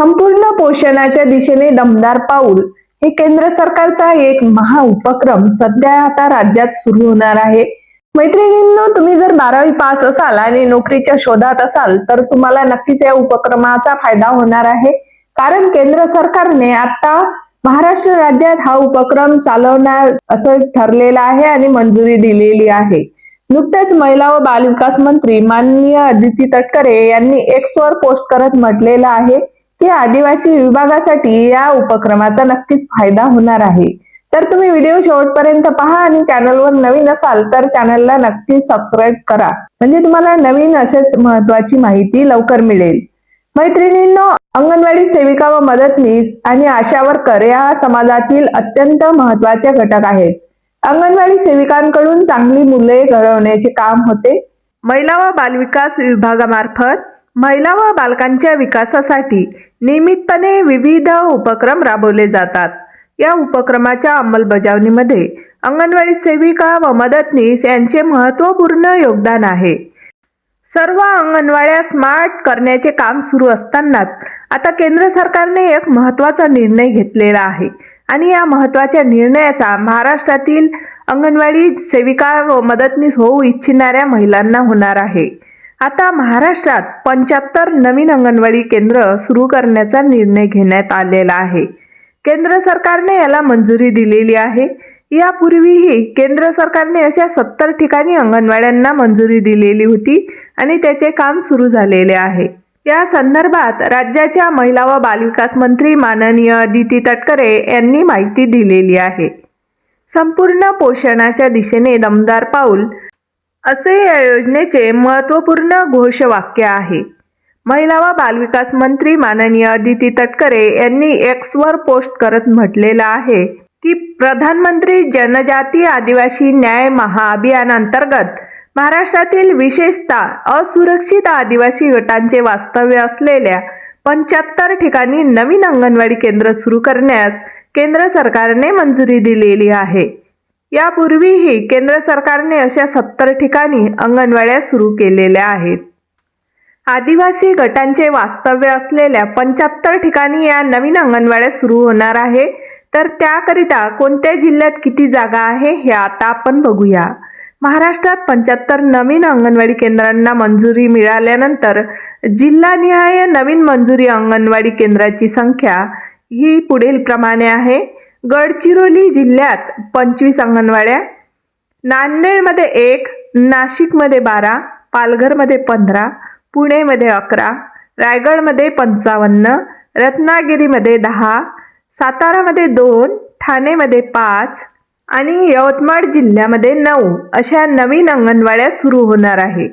संपूर्ण पोषणाच्या दिशेने दमदार पाऊल. हे केंद्र सरकारचा एक महा उपक्रम सध्या आता राज्यात सुरू होणार आहे. मैत्रिणींनो तुम्ही जर बारावी पास असाल आणि नोकरीच्या शोधात असाल तर तुम्हाला नक्कीच या उपक्रमाचा फायदा होणार आहे. कारण केंद्र सरकारने आता महाराष्ट्र राज्यात हा उपक्रम चालवणार असं ठरलेलं आहे आणि मंजुरी दिलेली आहे. नुकतेच महिला व बालविकास मंत्री माननीय अदिती तटकरे यांनी एक्स वर पोस्ट करत म्हटलेलं आहे. की आदिवासी विभागासाठी या उपक्रमाचा नक्कीच फायदा होणार आहे. तर तुम्ही व्हिडिओ शेवटपर्यंत पहा आणि चॅनलवर नवीन असाल तर चॅनलला नक्की सबस्क्राईब करा. म्हणजे तुम्हाला नवीन असेच महत्वाची माहिती लवकर मिळेल. मैत्रिणींनो अंगणवाडी सेविका व मदतनीस आणि आशा वर्कर या समाजातील अत्यंत महत्त्वाचे घटक आहेत. अंगणवाडी सेविकांकडून चांगली मुले घडवण्याचे काम होते. महिला व बालविकास विभागामार्फत महिला व बालकांच्या विकासासाठी नियमितपणे विविध उपक्रम राबवले जातात. या उपक्रमाच्या अंमलबजावणीमध्ये अंगणवाडी सेविका व मदतनीस यांचे महत्त्वपूर्ण योगदान आहे. सर्व अंगणवाड्या स्मार्ट करण्याचे काम सुरू असतानाच आता केंद्र सरकारने एक महत्त्वाचा निर्णय घेतलेला आहे आणि या महत्त्वाच्या निर्णयाचा महाराष्ट्रातील अंगणवाडी सेविका व मदतनीस होऊ इच्छिणाऱ्या महिलांना होणार आहे. आता महाराष्ट्रात पंच्याहत्तर नवीन अंगणवाडी केंद्र सुरू करण्याचा निर्णय घेण्यात आलेला आहे. केंद्र सरकारने याला मंजुरी दिलेली आहे. यापूर्वीही केंद्र सरकारने अशा सत्तर ठिकाणी अंगणवाड्यांना मंजुरी दिलेली होती आणि त्याचे काम सुरू झालेले आहे. या संदर्भात राज्याच्या महिला व बालविकास मंत्री माननीय अदिती तटकरे यांनी माहिती दिलेली आहे. संपूर्ण पोषणाच्या दिशेने दमदार पाऊल असे या योजनेचे महत्त्वपूर्ण घोषवाक्य आहे. महिला व बालविकास मंत्री माननीय अदिती तटकरे यांनी एक्सवर पोस्ट करत म्हटलेलं आहे की प्रधानमंत्री जनजाती आदिवासी न्याय महाअभियानांतर्गत महाराष्ट्रातील विशेषतः असुरक्षित आदिवासी गटांचे वास्तव्य असलेल्या पंच्याहत्तर ठिकाणी नवीन अंगणवाडी केंद्र सुरू करण्यास केंद्र सरकारने मंजुरी दिलेली आहे. यापूर्वीही केंद्र सरकारने अशा सत्तर ठिकाणी अंगणवाड्या सुरू केलेल्या आहेत. आदिवासी गटांचे वास्तव्य असलेल्या पंच्याहत्तर ठिकाणी या नवीन अंगणवाड्या सुरू होणार आहे. तर त्याकरिता कोणत्या जिल्ह्यात किती जागा आहे हे आता आपण बघूया. महाराष्ट्रात पंच्याहत्तर नवीन अंगणवाडी केंद्रांना मंजुरी मिळाल्यानंतर जिल्हानिहाय नवीन मंजुरी अंगणवाडी केंद्राची संख्या ही पुढील प्रमाणे आहे. गडचिरोली जिल्ह्यात पंचवीस अंगणवाड्या नांदेडमध्ये एक नाशिकमध्ये बारा पालघरमध्ये पंधरा पुणेमध्ये अकरा रायगडमध्ये पंचावन्न रत्नागिरीमध्ये दहा सातारामध्ये दोन ठाणेमध्ये पाच आणि यवतमाळ जिल्ह्यामध्ये नऊ अशा नवीन अंगणवाड्या सुरू होणार आहे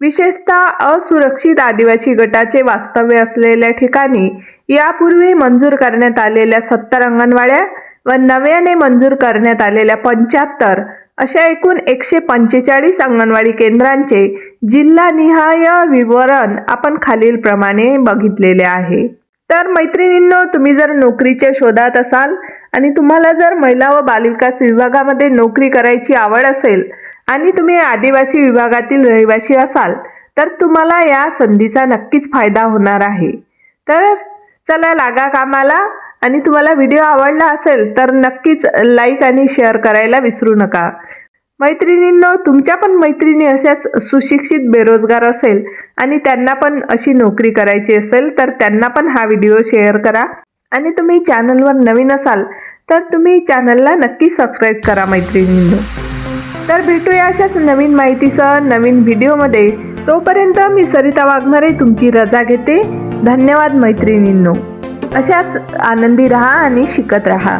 विशेषतः असुरक्षित आदिवासी गटाचे वास्तव्य असलेल्या ठिकाणी यापूर्वी मंजूर करण्यात आलेल्या सत्तर अंगणवाड्या व नव्याने मंजूर करण्यात आलेल्या पंच्याहत्तर अशा एकूण एकशे पंचेचाळीस अंगणवाडी केंद्रांचे जिल्हानिहाय विवरण आपण खालीलप्रमाणे बघितलेले आहे. तर मैत्रिणींनो तुम्ही जर नोकरीच्या शोधात असाल आणि तुम्हाला जर महिला व बालविकास विभागामध्ये नोकरी करायची आवड असेल आणि तुम्ही आदिवासी विभागातील रहिवासी असाल तर तुम्हाला या संधीचा नक्कीच फायदा होणार आहे. तर चला लागा कामाला. आणि तुम्हाला व्हिडिओ आवडला असेल तर नक्कीच लाईक आणि शेअर करायला विसरू नका. मैत्रिणींनो तुमच्या पण मैत्रिणी अशाच सुशिक्षित बेरोजगार असेल आणि त्यांना पण अशी नोकरी करायची असेल तर त्यांना पण हा व्हिडिओ शेअर करा. आणि तुम्ही चॅनलवर नवीन असाल तर तुम्ही चॅनलला नक्की सबस्क्राईब करा मैत्रिणींनो. तर भेटूया अशाच नवीन माहितीसह नवीन व्हिडिओमध्ये. तोपर्यंत मी सरिता वाघमारे तुमची रजा घेते. धन्यवाद मैत्रिणींनो. अशाच आनंदी रहा आणि शिकत रहा.